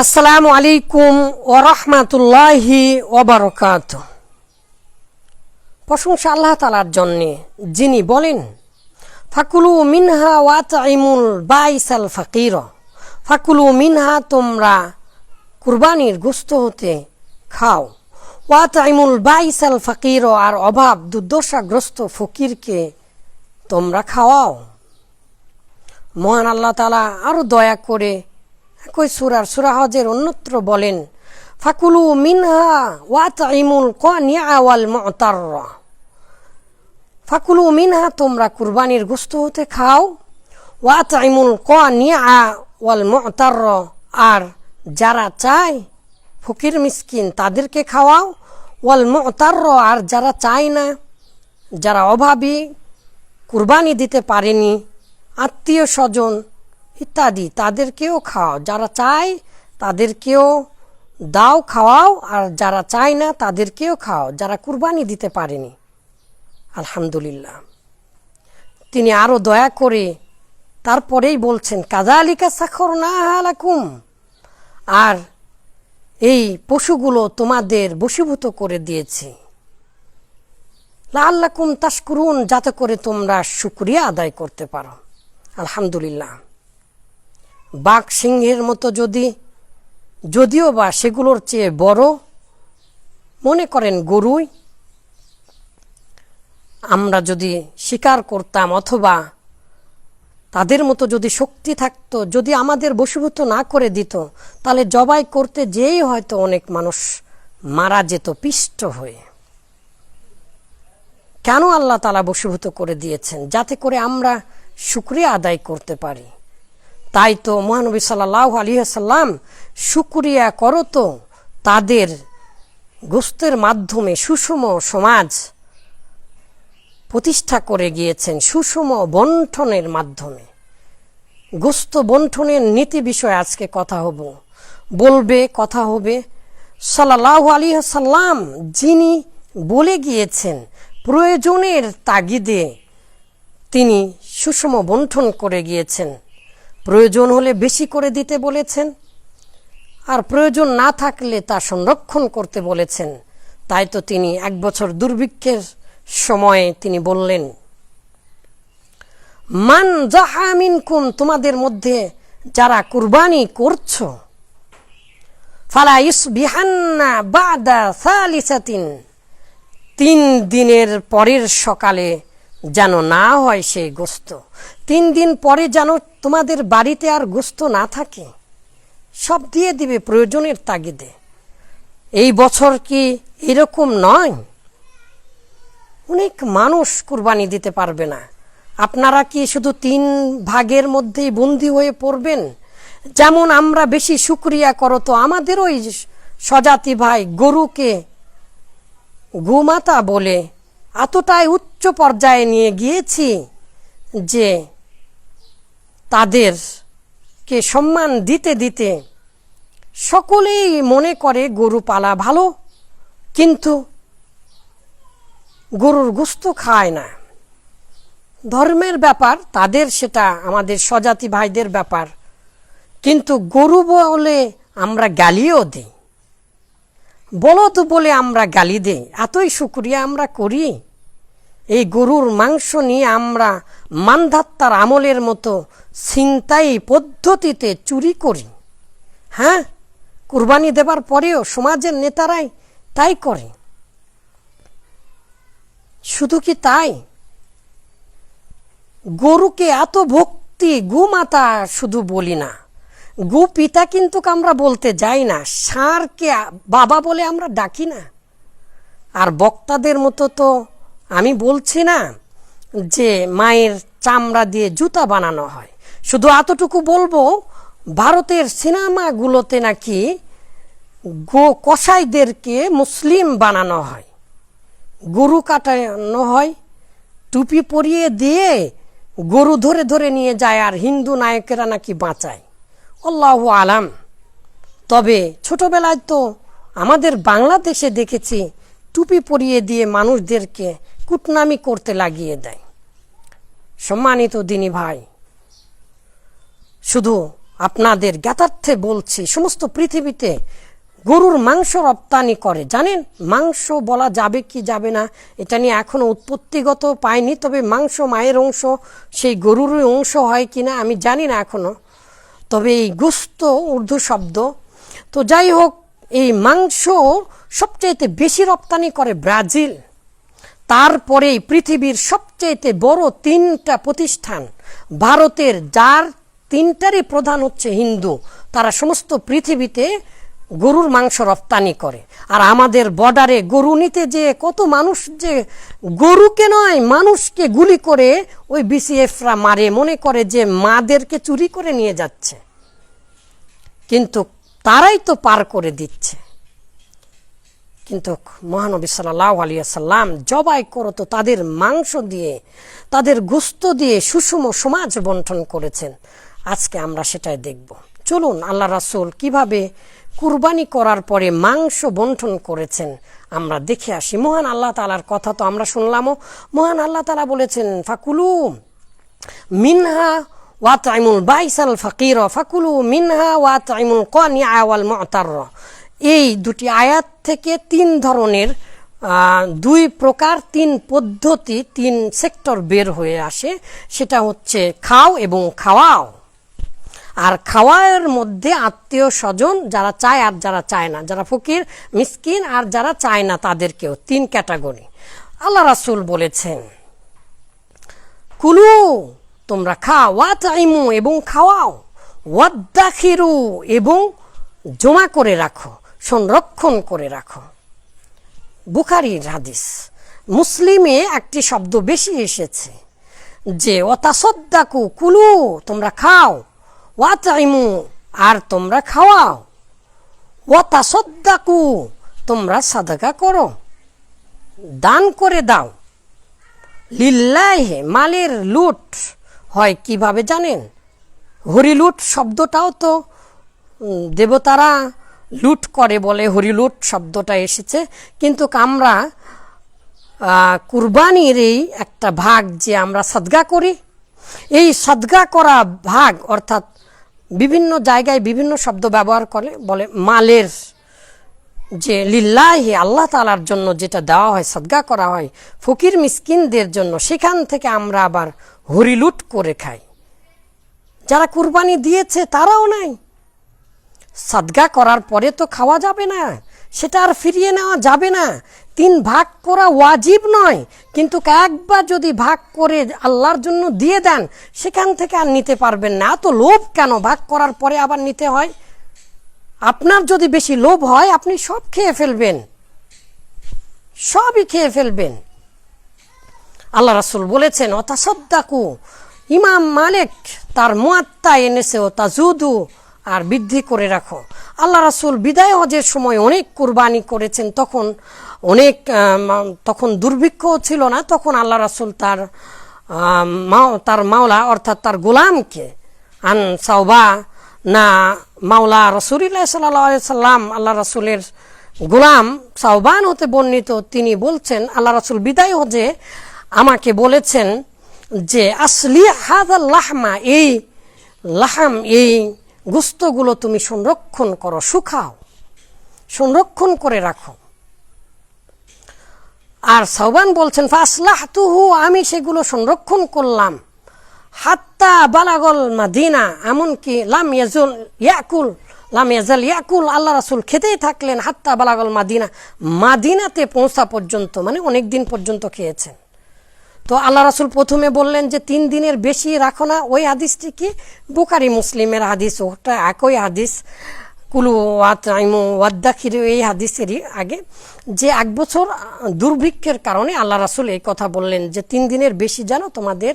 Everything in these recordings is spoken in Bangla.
আসসালামু আলাইকুম ওরহমাতুল্লাহি ওবরকাত প্রশংসা আল্লাহ তালার জন্যে যিনি বলেন, ফাকুলু মিনহা ওয়াতাইমুল বাইসাল ফাকির। ফাকুলু মিনহা, তোমরা কুরবানির গুস্ত হতে খাও। ওয়াতাইমুল বাইসাল ফাকির, আর অভাব দুর্দশাগ্রস্ত ফকিরকে তোমরা খাওয়াও। মহান আল্লাহ তালা আরও দয়া করে একই সুরার সুরাহজের অন্যত্র বলেন, ফাকুলু মিনহা ওয়াতাইমুল কানিয়া ওয়াল মুতার ফাকুলু মিনহা, তোমরা কুরবানির গোস্ত হতে খাও। ওয়াতাইমুল কানিয়া ওয়াল মুতার আর যারা চায় ফকির মিসকিন, তাদেরকে খাওয়াও। ওয়াল মুতার আর যারা চায় না, যারা অভাবী, কুরবানি দিতে পারেনি। আত্মীয় স্বজন ইত্যাদি, তাদেরকেও খাওয়াও। যারা চায়, তাদেরকেও দাও, খাওয়াও, আর যারা চায় না, তাদেরকেও খাওয়াও। যারা কুরবানি দিতে পারেনি, আলহামদুলিল্লাহ। তিনি আরও দয়া করে তারপরেই বলছেন কাজালিকা সাখর না হালাকুম আর এই পশুগুলো তোমাদের বশীভূত করে দিয়েছি। লাল্লাকুম তাস্করুন যাতে করে তোমরা শুক্রিয়া আদায় করতে পারো। আলহামদুলিল্লাহ। বাঘ সিংহের মতো যদি, যদিও বা সেগুলোর চেয়ে বড়, মনে করেন গরুই, আমরা যদি শিকার করতাম অথবা তাদের মতো যদি শক্তি থাকতো, যদি আমাদের বশীভূত না করে দিত, তাহলে জবাই করতে যেই হয়তো অনেক মানুষ মারা যেত পিষ্ট হয়ে। কেন আল্লাহ তালা বশীভূত করে দিয়েছেন? যাতে করে আমরা শুক্রিয়া আদায় করতে পারি। তাই তো মহানবী সাল্লাহ আলিয়াল্লাম শুক্রিয়া করো তো তাদের গোস্তের মাধ্যমে সুষম সমাজ প্রতিষ্ঠা করে গিয়েছেন সুষম বন্টনের মাধ্যমে। গোস্ত বন্টনের নীতি বিষয়ে আজকে কথা হব। বলবে, কথা হবে। সাল্লাহ আলী সাল্লাম যিনি বলে গিয়েছেন প্রয়োজনের তাগিদে তিনি সুষম বন্টন করে গিয়েছেন। প্রয়োজন হলে বেশি করে দিতে বলেছেন, আর প্রয়োজন না থাকলে তা সংরক্ষণ করতে বলেছেন। তাই তো তিনি এক বছর দুর্ভিক্ষের সময়ে তিনি বললেন, মান জাহামিন কুম তোমাদের মধ্যে যারা কুরবানি করছ, ফালা ইসবিহান্না বাদা সালিসাতিন, তিন দিনের পরের সকালে যেন না হয় সেই গোস্ত। তিন দিন পরে যেন তোমাদের বাড়িতে আর গোস্ত না থাকে। সব দিয়ে দিবে প্রয়োজনের তাগিদে। এই বছর কি এরকম নয়? অনেক মানুষ কুরবানি দিতে পারবে না। আপনারা কি শুধু তিন ভাগের মধ্যেই বন্দি হয়ে পড়বেন? যেমন আমরা বেশি সুক্রিয়া করো তো আমাদের ওই স্বজাতি ভাই গরুকে গুমাতা বলে, এতটাই উচ্চ পর্যায়ে নিয়ে গিয়েছি যে তাদেরকে সম্মান দিতে দিতে সকলেই মনে করে গরু পালা ভালো, কিন্তু গরুর গুস্ত খায় না। ধর্মের ব্যাপার, তাদের সেটা আমাদের স্বজাতি ভাইদের ব্যাপার। কিন্তু গরু বলে আমরা গালিও দিই, বলদ বলে আমরা গালি দিই, এতই শুক্রিয়া আমরা করি। এই গরুর মাংস নিয়ে আমরা মানধাত্তার আমলের মতো ছিনতাই পদ্ধতিতে চুরি করি। হ্যাঁ? কুরবানি দেবার পরেও সমাজের নেতারাই তাই করে। শুধু কি তাই? গরুকে এত ভক্তি গুমাতা শুধু বলি না। গু পিতা কিন্তু আমরা বলতে যাই না ষাঁড়কে বাবা বলে আমরা ডাকি না। আর বক্তাদের মতো তো আমি বলছি না যে মায়ের চামড়া দিয়ে জুতা বানানো হয়। শুধু এতটুকু বলব, ভারতের সিনেমাগুলোতে নাকি গো কসাইদেরকে মুসলিম বানানো হয়। গরু কাটানো হয়, টুপি পরিয়ে দিয়ে গরু ধরে ধরে নিয়ে যায় আর হিন্দু নায়কেরা নাকি বাঁচায়। আল্লাহ আলাম। তবে ছোটবেলায় তো আমাদের বাংলাদেশে দেখেছি, টুপি পরিয়ে দিয়ে মানুষদেরকে কুটনামি করতে লাগিয়ে দেয়। সম্মানিত দিনী ভাই, শুধু আপনাদের জ্ঞাতার্থে বলছি, সমস্ত পৃথিবীতে গরুর মাংস রপ্তানি করে। জানেন, মাংস বলা যাবে কি যাবে না, এটা নিয়ে এখনও উৎপত্তিগত পায়নি তবে মাংস মায়ের অংশ, সেই গরুরই অংশ হয় কি না আমি জানি না এখনও। তবে এই গুস্ত উর্দু শব্দ, তো যাই হোক, এই মাংস সবচাইতে বেশি রপ্তানি করে ব্রাজিল। তারপরেই পৃথিবীর সবচেয়ে বড় তিনটা প্রতিষ্ঠান, ভারতের যার তিনটারই প্রধান হচ্ছে হিন্দু। তারা সমস্ত পৃথিবীতে গরুর মাংস রপ্তানি করে। আর আমাদের বর্ডারে গরু নিতে যে কত মানুষ যে গরুকে নয়, মানুষকে গুলি করে ওই বিসিএফরা মারে, মনে করে যে মাদেরকে চুরি করে নিয়ে যাচ্ছে। কিন্তু তারাই তো পার করে দিচ্ছে। কিন্তু মহানবী সাল্লাহ আলিয়াল্লাম জবাই করতো তাদের মাংস দিয়ে, তাদের গুস্ত দিয়ে সুষম সমাজ বন্টন করেছেন। আজকে আমরা সেটাই দেখব। চলুন, আল্লাহ রাসুল কীভাবে কুরবানি করার পরে মাংস বন্টন করেছেন আমরা দেখে আসি। মহান আল্লাহ তালার কথা তো আমরা শুনলামও। মহান আল্লাহ তালা বলেছেন, ফাকুলু মিনহা ওয়াতাইমুল বাইসাল ফাকির। ফাকুলু মিনহা ওয়াতাইমুল কানিয়া ওয়াল মুতার এই দুটি আয়াত থেকে তিন ধরনের দুই প্রকার, তিন পদ্ধতি, তিন সেক্টর বের হয়ে আসে। সেটা হচ্ছে খাও এবং খাওয়াও। আর খাওয়ার মধ্যে আত্মীয় স্বজন যারা চায় আর যারা চায় না, যারা ফকির, মিসকিন আর যারা চায় না তাদেরকেও তিন ক্যাটাগরি। আল্লাহ রাসুল বলেছেন, কুলু, তোমরা খাও, ওয়াতাইমু এবং খাওয়াও ওয়াদ্দাখিরু এবং জমা করে রাখো। সংরক্ষণ করে রাখো। বুখারির হাদিস, মুসলিমে একটি শব্দ বেশি এসেছে যে অতাসদ্দাকু কুলু, তোমরা খাও। ওয়াতাইমু, আর তোমরা খাওয়াও। ওয়াতাসদ্দাকু, তোমরা সাদাকা করো। দান করে দাও। লিল্লাহে, মালের লুট হয় কীভাবে জানেন? হরিলুট শব্দটাও তো দেবতারা লুট করে বলে হরিলুট শব্দটা এসেছে। কিন্তু আমরা কুরবানির এই একটা ভাগ যে আমরা সদগা করি, এই সদগা করা ভাগ অর্থাৎ বিভিন্ন জায়গায় বিভিন্ন শব্দ ব্যবহার করে, বলে মালের যে লিল্লাহি, আল্লাহ তালার জন্য যেটা দেওয়া হয়, সদগা করা হয় ফকির মিসকিনদের জন্য, সেখান থেকে আমরা আবার হরিলুট করে খাই। যারা কুরবানি দিয়েছে তারাও নাই। সাদগা করার পরে তো খাওয়া যাবে না, সেটা আর ফিরিয়ে নেওয়া যাবে না। তিন ভাগ করা ওয়াজিব নয়, কিন্তু একবার যদি ভাগ করে আল্লাহর জন্য দিয়ে দেন, সেখান থেকে আর নিতে পারবেন না। এত লোভ কেন? ভাগ করার পরে আবার নিতে হয়। আপনার যদি বেশি লোভ হয়, আপনি সব খেয়ে ফেলবেন। সবই খেয়ে ফেলবেন। আল্লাহ রাসুল বলেছেন, অতাসদ্দাকু, ইমাম মালিক তার মুয়াত্তা এনেছে ও তা তাজুদু আর বৃদ্ধি করে রাখো। আল্লাহ রাসুল বিদায় হজের সময় অনেক কুরবানি করেছেন, তখন অনেক তখন দুর্ভিক্ষও ছিল না, তখন আল্লাহ রাসুল তার তার মাওলা, অর্থাৎ তার গোলামকে, আন সাউবা না মাওলা সাল্লাহ সাল্লাম, আল্লাহ রাসুলের গোলাম সাউবান হতে বর্ণিত, তিনি বলছেন, আল্লাহ রাসুল বিদায় হজে আমাকে বলেছেন যে, আসলি হাদাল লাহমা, এই লাহাম, এই গুস্তগুলো তুমি সংরক্ষণ করো, শুকাও। সংরক্ষণ করে রাখো। আর সাউবান বলছেন ফাসলাহ আমি সেগুলো সংরক্ষণ করলাম। হাত্তা বালাগল মাদিনা, এমনকি লাম ইয়াজুল ইয়াকুল, লাম ইয়াজাল ইয়াকুল, আল্লাহ রাসুল খেতেই থাকলেন হাত্তা বালাগল মাদিনা। মাদিনাতে পৌঁছা পর্যন্ত মানে অনেক দিন পর্যন্ত খেয়েছেন। তো আল্লাহ রাসুল প্রথমে বললেন যে, তিন দিনের বেশি রাখো না। ওই হাদিসটি কি? বুকারি মুসলিমের হাদিস, ওটা একই হাদিস। কুলু ওয়াতাইমু ওয়াদ্দাখির, এই হাদিসেরই আগে। যে এক বছর দুর্ভিক্ষের কারণে আল্লাহ রাসুল এই কথা বললেন যে, তিন দিনের বেশি যেন তোমাদের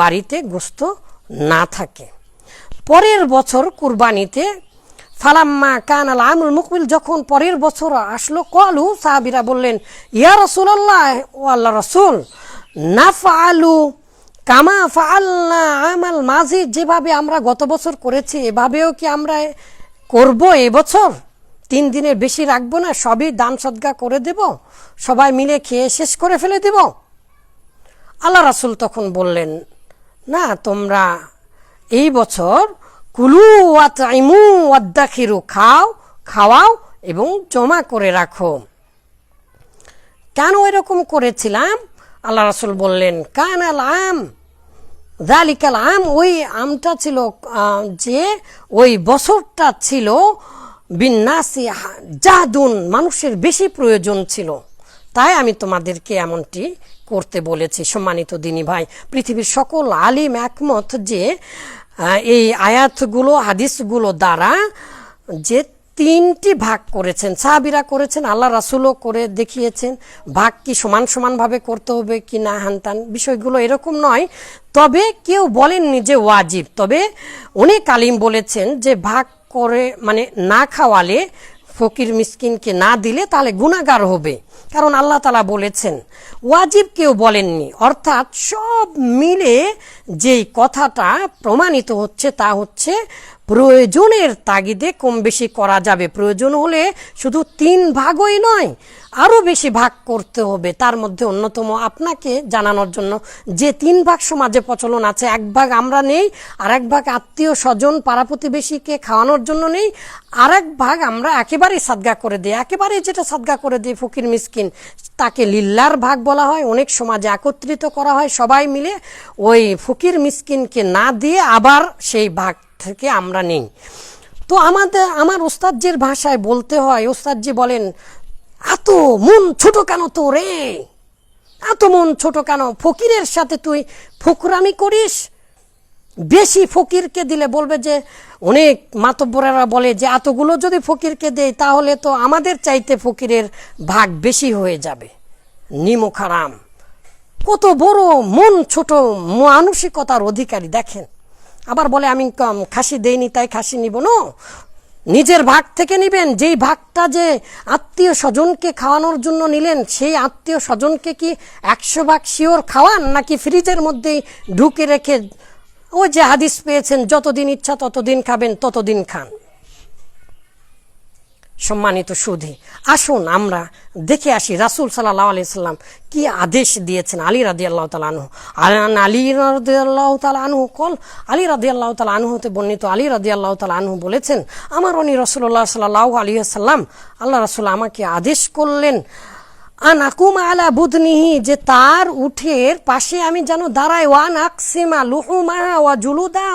বাড়িতে গোস্ত না থাকে। পরের বছর কুরবানিতে ফালাম্মা কান আল আমুল মুকবিল যখন পরের বছর আসলো, কলু সাহাবিরা বললেন, ইয়া রসুল্লাহ ও আল্লাহ রসুল নাফআলু কামা ফাআলনা আমাল মাঝি যেভাবে আমরা গত বছর করেছি, এভাবেও কি আমরা করব এবছর? তিন দিনের বেশি রাখব না, সবই দান সদ্গা করে দেব, সবাই মিলে খেয়ে শেষ করে ফেলে দেব। আল্লাহ রাসুল তখন বললেন, না, তোমরা এই বছর কুলু ওয়াতইমু ওয়াদ্দাখিরু খাও, খাওয়াও এবং জমা করে রাখো। কেন এরকম করেছিলাম? আল্লাহ রাসুল বললেন কান আল আম। জালিকাল আম, ওই আমটা ছিল যে ওই বছরটা ছিল বিন্যাসি জাদুন মানুষের বেশি প্রয়োজন ছিল। তাই আমি তোমাদেরকে এমনটি করতে বলেছি। সম্মানিত দিনী ভাই, পৃথিবীর সকল আলিম একমত যে এই আয়াতগুলো, হাদিসগুলো দ্বারা যে তিনটি ভাগ করেছেন। সাহাবিরা করেছেন, আল্লাহ রাসুলও করে দেখিয়েছেন। ভাগ কি সমান সমানভাবে করতে হবে কি না হানতান বিষয়গুলো এরকম নয়। তবে কেউ বলেননি যে ওয়াজিব। তবে অনেক আলিম বলেছেন যে ভাগ করে মানে না খাওয়ালে ফকির মিসকিনকে না দিলে তাহলে গুণাগার হবে। কারণ আল্লাহ তালা বলেছেন, ওয়াজিব কেউ বলেননি। অর্থাৎ সব মিলে যেই কথাটা প্রমাণিত হচ্ছে তা হচ্ছে প্রয়োজনের তাগিদে কম বেশি করা যাবে। প্রয়োজন হলে শুধু তিন ভাগই নয়, আরও বেশি ভাগ করতে হবে। তার মধ্যে অন্যতম আপনাকে জানানোর জন্য যে তিন ভাগ সমাজে প্রচলন আছে, এক ভাগ আমরা নেই, আর এক ভাগ আত্মীয় স্বজন, পাড়া প্রতিবেশীকে খাওয়ানোর জন্য নেই, আর এক ভাগ আমরা একেবারেই সাদগা করে দিই। একেবারেই যেটা সাদগা করে দিই ফকির, মিসকিন, তাকে লিল্লার ভাগ বলা হয়। অনেক সমাজে একত্রিত করা হয় সবাই মিলে। ওই ফকির, মিসকিনকে না দিয়ে আবার সেই ভাগ থেকে আমরা নেই। তো আমাদের, আমার ওস্তাদজির ভাষায় বলতে হয়, ওস্তাদজি বলেন, এত মন ছোট কেন তো রে? এত মন ছোট কেন? ফকিরের সাথে তুই ফকুরামি করিস? বেশি ফকিরকে দিলে বলবে যে, অনেক মাতব্বরেরা বলে যে, এতগুলো যদি ফকিরকে দেয় তাহলে তো আমাদের চাইতে ফকিরের ভাগ বেশি হয়ে যাবে। নিমুখারাম। কত বড় মন ছোট মানসিকতার অধিকারী, দেখেন। আবার বলে, আমি কম, খাসি দেইনি, তাই খাসি নিব। না, নিজের ভাগ থেকে নিবেন। যেই ভাগটা যে আত্মীয় স্বজনকে খাওয়ানোর জন্য নিলেন, সেই আত্মীয় স্বজনকে কি একশো ভাগ শিওর খাওয়ান, নাকি ফ্রিজের মধ্যেই ঢুকে রেখে ও যে হাদিস পেয়েছেন, যতদিন ইচ্ছা ততদিন খাবেন, ততদিন খান। সম্মানিত সুধী, আসুন আমরা দেখে আসি রাসুল সাল্লাহ আলিয়াল্লাম কি আদেশ দিয়েছেন আলী রাদি আল্লাহ তালা আনহু। আলান আলী রাদি আল্লাহ তালা আনহু কল, আলী রাদি আল্লাহ তালা আনহুতে বর্ণিত আলী রাদি আল্লাহ তালা আনহু বলেছেন, আমার উনি রসুল্লাহ সাল্লাহ আলী সাল্লাম, আল্লাহ রসুল আমাকে আদেশ করলেন আনাকুম আলা বুধনিহি যে তার উঠের পাশে আমি যেন দাঁড়াই জুলুদা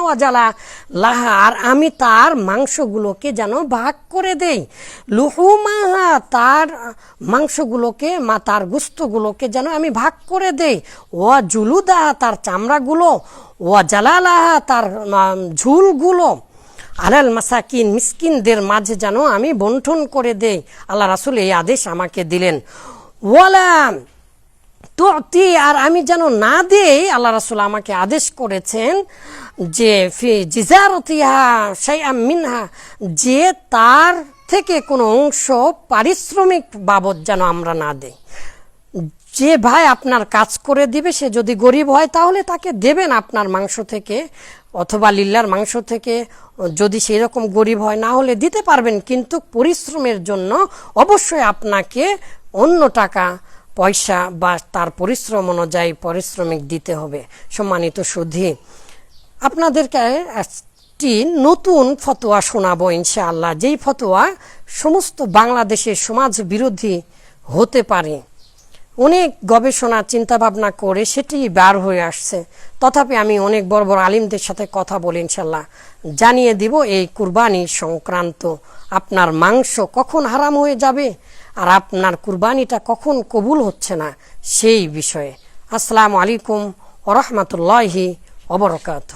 লাহা, আর আমি তার মাংসগুলোকে যেন ভাগ করে দেই। লুহুমাহা তার মাংসগুলোকে, মা তার গুস্তগুলোকে যেন আমি ভাগ করে দেই। ওয়া জুলুদা তার চামড়াগুলো, ওয়া জালালাহা তার ঝুলগুলো। আলাল মাসাকিন, মিসকিনদের মাঝে যেন আমি বন্টন করে দেই। আল্লাহ রাসুল এই আদেশ আমাকে দিলেন। আর আমি যেন না দেই, আল্লাহ রাসুল আমাকে আদেশ করেছেন যে, ফি শাইআম মিনহা, যে তার থেকে কোনো অংশ পারিশ্রমিক বাবদ যেন আমরা না দেই। যে ভাই আপনার কাজ করে দিবে, সে যদি গরিব হয়, তাহলে তাকে দেবেন আপনার মাংস থেকে, অথবা লিল্লার মাংস থেকে। যদি সেই রকম গরিব হয়, না হলে দিতে পারবেন, কিন্তু পরিশ্রমের জন্য অবশ্যই আপনাকে অন্য টাকা, পয়সা বা তার পরিশ্রম অনুযায়ী পারিশ্রমিক দিতে হবে। সম্মানিত সুধী, আপনাদেরকে একটি নতুন ফতোয়া শোনাবো ইনশাআল্লাহ। যেই ফতোয়া সমস্ত বাংলাদেশের সমাজ বিরোধী হতে পারে। অনেক গবেষণা চিন্তা ভাবনা করে সেটি বার হয়ে আসছে। তথাপি আমি অনেক বড় বড় আলিমদের সাথে কথা বলি ইনশাল্লাহ জানিয়ে দিব, এই কুরবানি সংক্রান্ত আপনার মাংস কখন হারাম হয়ে যাবে? আর আপনার কুরবানিটা কখন কবুল হচ্ছে না সেই বিষয়ে। আসসালামু আলাইকুম ওরহমতুল্লাহি অবরকাত